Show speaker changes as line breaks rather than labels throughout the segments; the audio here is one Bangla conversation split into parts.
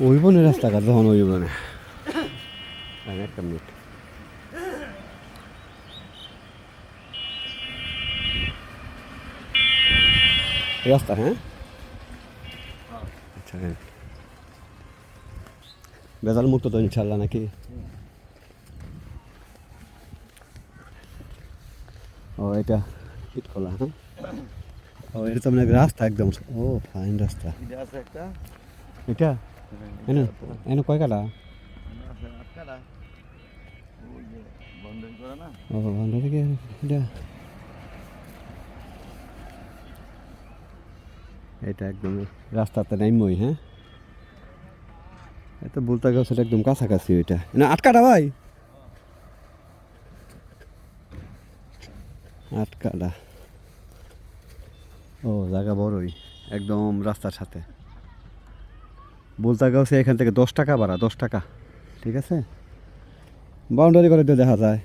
ওই বনে রাস্তাঘাট যখন ওই বনে একটা মিনিট। রাস্তা হ্যাঁ? আচ্ছা হ্যাঁ। বেজাল মুক্ত তো ইনশাল্লাহ নাকি? ও, এটা খোলা হ্যাঁ? ও এটা তো মানে রাস্তা একদম। ও ফাইন রাস্তা।
এটা
এনে এনে কয় কাটা ও থেকে এটা। এটা একদম রাস্তাতে নাইমই হ্যাঁ? এত বলতে গেছে একদম কাছাকাছি ওইটা। না আটকাটা ভাই? আটকাটা ও, জায়গা বড়ই। একদম রাস্তার সাথে। বলতে গেছে এখান থেকে দশ টাকা ভাড়া, দশ টাকা। ঠিক আছে? বাউন্ডারি করে দিয়ে দেখা যায়।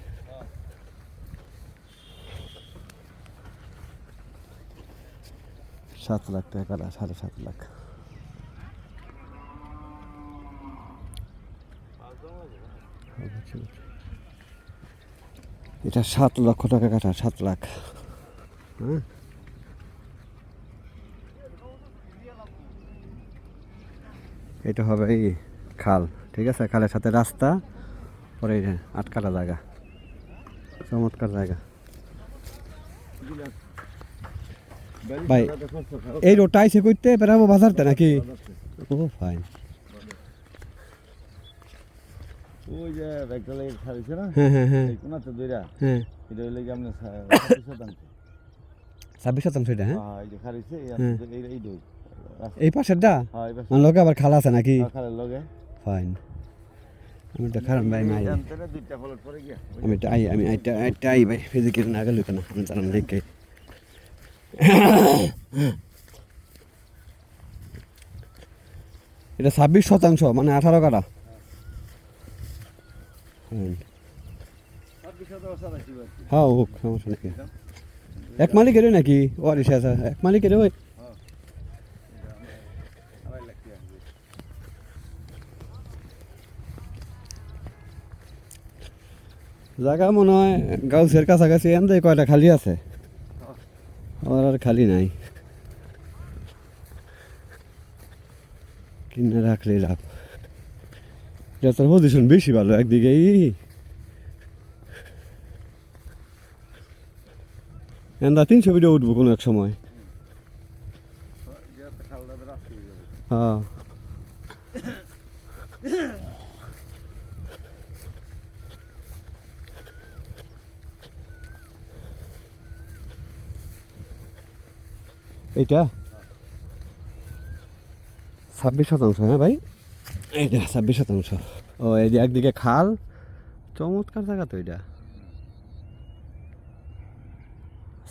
সাত লাখ টাকা সাড়ে সাত লাখ। এটা সাত লক্ষ টাকা কাটা, সাত লাখ। হ্যাঁ? এটা হবে এই খাল ঠিক আছে? খালের সাথে রাস্তা পরে এই আটকাটা জায়গা চমৎকার জায়গা। ভাই, এই রোডটা আইসে করতে বেড়াবো বাজারতে নাকি? ও ফাইন
ওই যে লেগে না?
হ্যাঁ হ্যাঁ হ্যাঁ।
এই কোনাতে দইরা। এটা হইলে কি আপনার ছাব্বিশ শতাংশ।
ছাব্বিশ শতাংশ এটা হ্যাঁ?
যে খারিছে এই দই।
এই পাশেরটা?
হ্যাঁ এই পাশে
আমার লোকে আবার খালা আছে নাকি? ফাইন আমি তো খারাপ ভাই
গিয়া।
আমি এটা আই আমি এটা এটা আই ভাই ফিজিক্যাল না গেল কেন? আমি জানাম দেখে এটা ছাব্বিশ শতাংশ মানে আঠারো কাটা। হুম।
ছাব্বিশ শতাংশ আছে
হ্যাঁ হোক সমস্যা নাকি এক মালিকের নাকি? আছে। এক মালিকের ওই
আড়াই লাখ টাকা
জায়গা মনে হয় গাউসের কাছাকাছি এমন কয়টা খালি আছে? আমার আর খালি নাই। কিনে রাখলে লাভ। তোর পজিশন বেশি ভালো একদিকে এন্দা তিনশো ভিডিও উঠবো কোনো এক সময়।
হয়ে।
এইটা? ছাব্বিশ শতাংশ হ্যাঁ ভাই? এইটা ছাব্বিশ শতাংশ। ও এই যে একদিকে খাল চমৎকার জায়গা তো এটা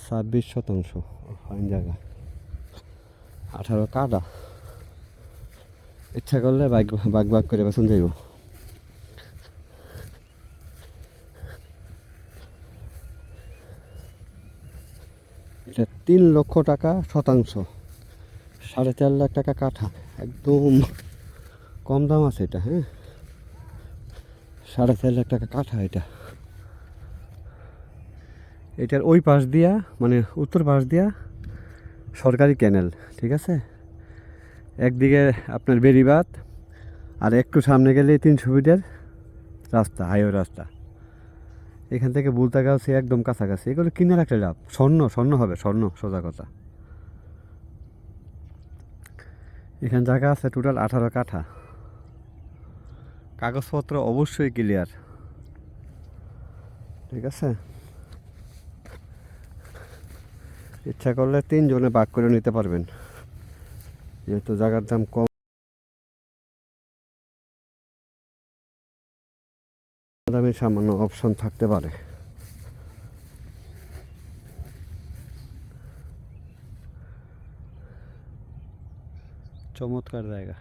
ছাব্বিশ শতাংশ ফাইন জায়গা। আঠারো কাটা। ইচ্ছা করলে বাইক বাগ বাগ করে বেসন যাইব। এটা তিন লক্ষ টাকা শতাংশ। সাড়ে চার লাখ টাকা কাঠা। একদম কম দাম আছে এটা হ্যাঁ? সাড়ে চার লাখ টাকা কাঠা এটা। এটার ওই পাশ দিয়া মানে উত্তর পাশ দিয়া সরকারি ক্যানেল, ঠিক আছে? একদিকে আপনার বেরিবাদ আর একটু সামনে গেলে তিনশো ফিটের রাস্তা, হাইওয়ে রাস্তা। এখান থেকে বুলতাগাছি একদম কাছাকাছি। এগুলো কিনে রাখলে লাভ। স্বর্ণ স্বর্ণ হবে, স্বর্ণ, সোজা কথা। এখানে জায়গা আছে টোটাল আঠারো কাঠা। কাগজপত্র অবশ্যই ক্লিয়ার ঠিক আছে? ইচ্ছা করলে তিনজনে ভাগ করে নিতে পারবেন। যেহেতু জায়গার দাম কম। দামে সামান্য অপশন থাকতে পারে। চমৎকার জায়গা।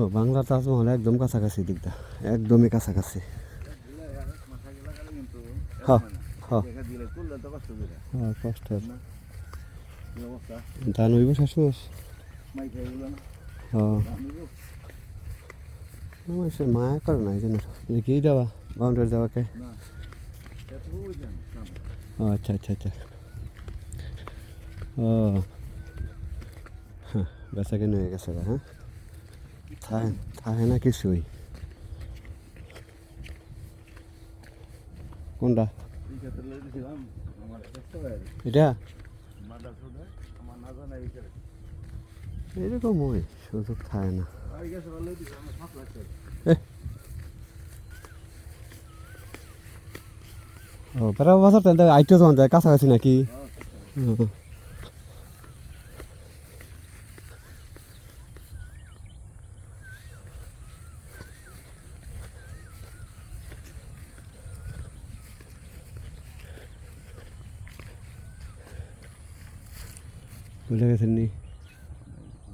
ও বাংলা তাজমহল একদম কাছাকাছি দিকটা একদমই কাছাকাছি। হ্যাঁ হ্যাঁ।
কষ্ট
হ্যাঁ কষ্টের। ধান হইব শেষ
মাই
সে মায়া করে না এই জন্য কি দেওয়া বাউন্ডারি দেওয়াকে ও আচ্ছা আচ্ছা আচ্ছা। ও হ্যাঁ বেচা কেন হয়ে গেছে হ্যাঁ? থাকে থাকে না কিছুই। কোনটা? এটা? এরকম ওই সুযোগ থাকে না।
আর গেছে লই দিছি আমার সাত লাগছে
ও বেড়া বাজার তাহলে আইটেও তখন যায় কাছাকাছি নাকি ও। ভুলে গেছেন নি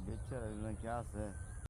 বেচারা কি আছে